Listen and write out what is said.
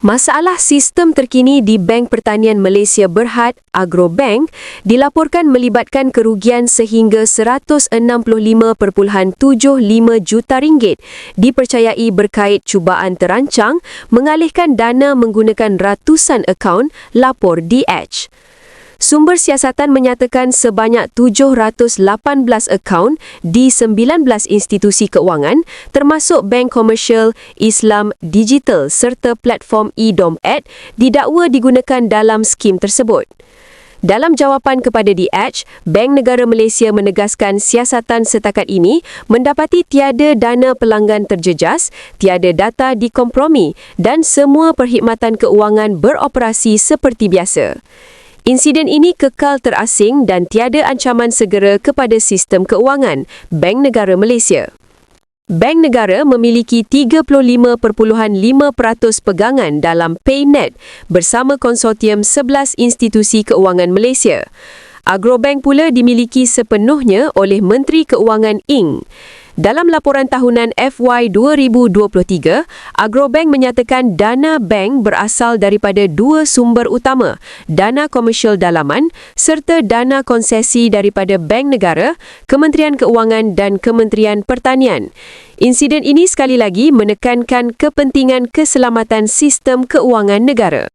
Masalah sistem terkini di Bank Pertanian Malaysia Berhad, Agrobank, dilaporkan melibatkan kerugian sehingga 165.75 juta ringgit dipercayai berkait cubaan terancang mengalihkan dana menggunakan ratusan akaun lapor DH. Sumber siasatan menyatakan sebanyak 718 akaun di 19 institusi keuangan termasuk bank komersial, Islam, digital serta platform eDomEd didakwa digunakan dalam skim tersebut. Dalam jawapan kepada DH, Bank Negara Malaysia menegaskan siasatan setakat ini mendapati tiada dana pelanggan terjejas, tiada data dikompromi dan semua perkhidmatan keuangan beroperasi seperti biasa. Insiden ini kekal terasing dan tiada ancaman segera kepada sistem keuangan Bank Negara Malaysia. Bank Negara memiliki 35.5% pegangan dalam PayNet bersama konsortium 11 institusi keuangan Malaysia. Agrobank pula dimiliki sepenuhnya oleh Menteri Keuangan Ing. Dalam laporan tahunan FY 2023, Agrobank menyatakan dana bank berasal daripada dua sumber utama, dana komersial dalaman serta dana konsesi daripada Bank Negara, Kementerian Keuangan dan Kementerian Pertanian. Insiden ini sekali lagi menekankan kepentingan keselamatan sistem keuangan negara.